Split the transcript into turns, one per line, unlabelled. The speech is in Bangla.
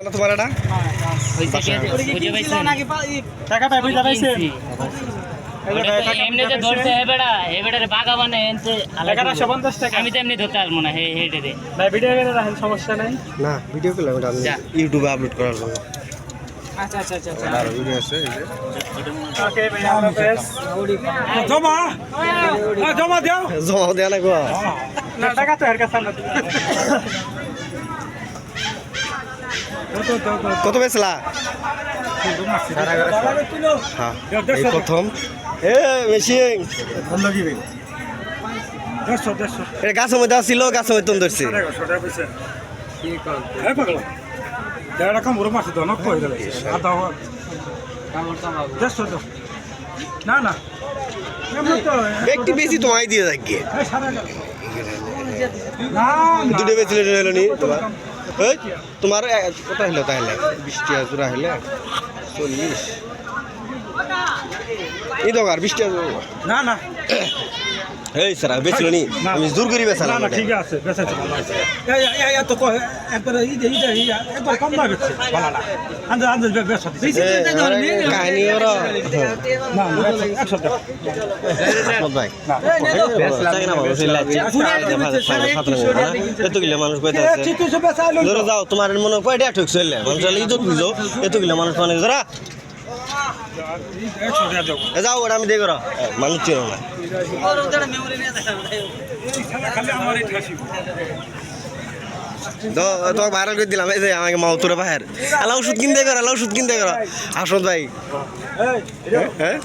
বলো তোমার এটা
টাকা পাই বুঝা পাইছেন?
ওটা তো এমনিতে ধরছে হে বেড়া বাগা এনতে।
টাকাটা একশো পঞ্চাশ টাকা।
আমি তো এমনি ধরতে পারব না হে হেটে দে
ভাই ভিডিও করে রাখেন সমস্যা নাই।
না ভিডিও করলাম এটা আমি ইউটিউবে আপলোড করার জন্য।
আচ্ছা আচ্ছা আচ্ছা
আর ভিডিও আছে এই যে।
ওকে ভাই আল্লাহ হাফেজ জমা! জমা দাও।
জমা দেওয়া না গো
না টাকা তো এর কাছে না
কত পেয়েছিলা হ্যাঁ প্রথম। এ, মেশিন। গাছের মধ্যে ছিল গাছের মধ্যে ধরছে।
না
বেশি তোমায় দিয়ে থাকি দুটো বেশি লেটে হলো নি তোমার। এই তোমার কত হলো তাহলে বৃষ্টি জোড়া হলে চল্লিশ। এই দোকান বৃষ্টি
না না।
এই স্যার বেছিল নি। আমি জোর করি
না ঠিক আছে ভালো আছে একবার একবার কম না বেচছে ভালো না। আন্দাজ আন্দাজ
কাহিনী ওরা
না
ভাই যাও তোমার মনে কয় ডেট ঠকছে মানুষ ইজত বুঝো। এত গিলে মানুষ মানে
যাও
ওটা আমি দেখো মানুষ না। তোমাকে ভাইরাল করে দিলাম এই যে আমাকে মা তোরে বাহের আলা ওষুধ কিনতে কর আলা ওষুধ কিনতে কর আসমত ভাই হ্যাঁ